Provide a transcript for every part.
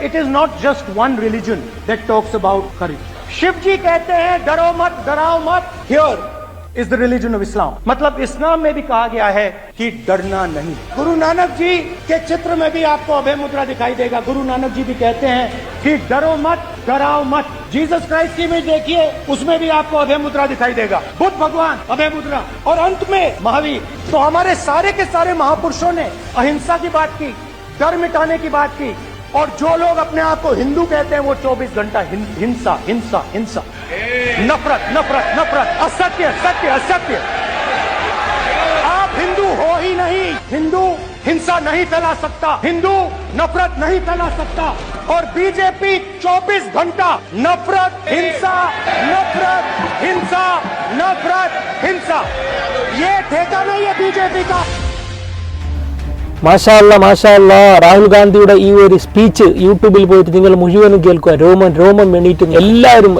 It is not just one religion that talks about courage. Shiv ji कहते हैं, डरो मत, डराओ मत. Here is the religion of Islam मतलब इस्लाम में भी कहा गया है कि डरना नहीं। गुरु नानक जी के चित्र में भी आपको अभय मुद्रा दिखाई देगा। गुरु नानक जी भी कहते हैं कि डरो मत, डराओ मत। जीसस क्राइस्ट की इमेज देखिए, उसमें भी आपको अभय मुद्रा दिखाई देगा। बुद्ध भगवान, अभय मुद्रा। और अंत में, महावीर तो हमारे सारे के सारे महापुरुषों ने अहिंसा की बात की, डर मिटाने की बात की। और जो लोग अपने आप को हिंदू कहते हैं, वो 24 घंटा हिंसा हिंसा हिंसा। नफरत नफरत नफरत। असत्य, सत्य, असत्य। आप हिंदू हो ही नहीं। हिंदू हिंसा नहीं फैला सकता। हिंदू नफरत नहीं फैला सकता। और बीजेपी 24 घंटा नफरत, हिंसा नफरत हिंसा नफरत, हिंसा। ये ठेका नहीं है बीजेपी का। മാഷാല്ല മാഷാല്ല രാഹുൽ ഗാന്ധിയുടെ ഈ ഒരു സ്പീച്ച് യൂട്യൂബിൽ പോയിട്ട് നിങ്ങൾ മുഴുവനും കേൾക്കുക. രോമൻ രോമൻ എണീറ്റും എല്ലാവരും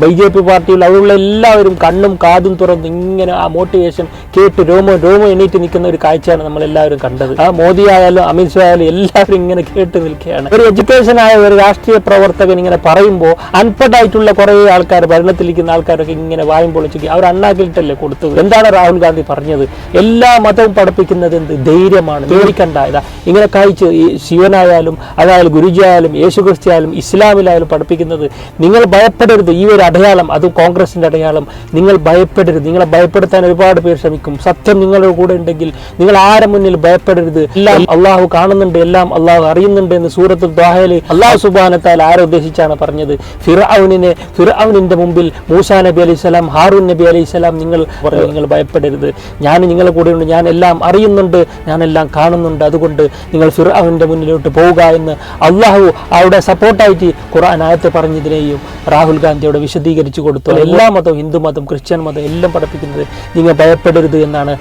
ബി ജെ പി പാർട്ടിയിൽ അവിടെയുള്ള എല്ലാവരും കണ്ണും കാതും തുറന്ന് ഇങ്ങനെ ആ മോട്ടിവേഷൻ കേട്ട് രോമൻ രോമൻ എണീറ്റ് നിൽക്കുന്ന ഒരു കാഴ്ചയാണ് നമ്മൾ എല്ലാവരും കണ്ടത്. ആ മോദി ആയാലും അമിത്ഷാ ആയാലും എല്ലാവരും ഇങ്ങനെ കേട്ട് നിൽക്കുകയാണ്. ഒരു എഡ്യൂക്കേഷൻ ആയ ഒരു രാഷ്ട്രീയ പ്രവർത്തകൻ ഇങ്ങനെ പറയുമ്പോൾ അൺപഡ് ആയിട്ടുള്ള കുറേ ആൾക്കാർ ഭരണത്തിലിരിക്കുന്ന ആൾക്കാരൊക്കെ ഇങ്ങനെ വായും പൊളിച്ചു അവർ അണ്ണാക്കിലിട്ടല്ലേ കൊടുത്തത്? എന്താണ് രാഹുൽ ഗാന്ധി പറഞ്ഞത്? എല്ലാ മതവും പഠിപ്പിക്കുന്നത് എന്ത്? ധൈര്യമാണ്. പേടിക്കണ്ട ഇതാ ഇങ്ങനെ കഴിച്ച് ഈ ശിവനായാലും അതായാലും ഗുരുജി ആയാലും യേശു ക്രിസ്തു ആയാലും ഇസ്ലാമിലായാലും പഠിപ്പിക്കുന്നത് നിങ്ങൾ ഭയപ്പെടരുത്. ഈ ഒരു അടയാളം അതും കോൺഗ്രസിന്റെ അടയാളം. നിങ്ങൾ ഭയപ്പെടരുത്. നിങ്ങളെ ഭയപ്പെടുത്താൻ ഒരുപാട് പേർ ശ്രമിക്കും. സത്യം നിങ്ങളുടെ കൂടെ ഉണ്ടെങ്കിൽ നിങ്ങൾ ആരെ മുന്നിൽ ഭയപ്പെടരുത്? എല്ലാം അള്ളാഹു കാണുന്നുണ്ട് എല്ലാം അള്ളാഹു അറിയുന്നുണ്ട് എന്ന് സൂറത്തുൽ ദാഹയിൽ അള്ളാഹു സുബാനത്താൽ ആരെ ഉദ്ദേശിച്ചാണ് പറഞ്ഞത്. ഫിർഔനിനെ ഫിർഔനിന്റെ മുമ്പിൽ മൂസാ നബി അലൈഹി സ്വലാം ഹാറൂൻ നബി അലൈഹി സ്വലാം നിങ്ങൾ നിങ്ങൾ ഭയപ്പെടരുത്. ഞാൻ നിങ്ങളുടെ കൂടെയുണ്ട് ഞാൻ എല്ലാം അറിയുന്നുണ്ട്. ഞാനെല്ലാം എല്ലാം കാണുന്നുണ്ട് അതുകൊണ്ട് നിങ്ങൾ ഫിർഔനിന്റെ മുന്നിലോട്ട് പോവുക എന്ന് അള്ളാഹു അവിടെ സപ്പോർട്ടായിട്ട് ഖുർആൻ ആയത്തെ പറഞ്ഞതിനെയും രാഹുൽ ഗാന്ധി അവിടെ വിശദീകരിച്ചു കൊടുത്തു. എല്ലാ മതവും ഹിന്ദു മതം ക്രിസ്ത്യൻ മതം എല്ലാം പഠിപ്പിക്കുന്നത് നിങ്ങൾ ഭയപ്പെടരുത് എന്നാണ്.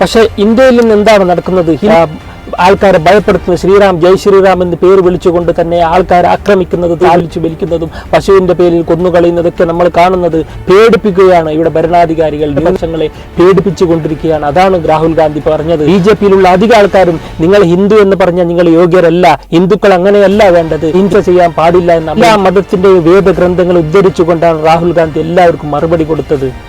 പക്ഷേ ഇന്ത്യയിൽ നിന്ന് എന്താണ് നടക്കുന്നത്? ആൾക്കാരെ ഭയപ്പെടുത്തുന്നത് ശ്രീറാം ജയ് ശ്രീറാം എന്ന് പേര് വിളിച്ചുകൊണ്ട് തന്നെ ആൾക്കാരെ ആക്രമിക്കുന്നത് താലിച്ചു വലിക്കുന്നതും പശുവിന്റെ പേരിൽ കൊന്നുകളയുന്നതൊക്കെ നമ്മൾ കാണുന്നത് പേടിപ്പിക്കുകയാണ് ഇവിടെ ഭരണാധികാരികൾ. ദിവസങ്ങളെ പേടിപ്പിച്ചുകൊണ്ടിരിക്കുകയാണ്. അതാണ് രാഹുൽ ഗാന്ധി പറഞ്ഞത്. ബി ജെ പിയിലുള്ള അധിക ആൾക്കാരും നിങ്ങൾ ഹിന്ദു എന്ന് പറഞ്ഞാൽ നിങ്ങൾ യോഗ്യരല്ല. ഹിന്ദുക്കൾ അങ്ങനെയല്ല വേണ്ടത്. ഹിംസ ചെയ്യാൻ പാടില്ല എന്ന എല്ലാ മതത്തിന്റെ വേദഗ്രന്ഥങ്ങൾ ഉദ്ധരിച്ചുകൊണ്ടാണ് രാഹുൽ ഗാന്ധി എല്ലാവർക്കും മറുപടി കൊടുത്തത്.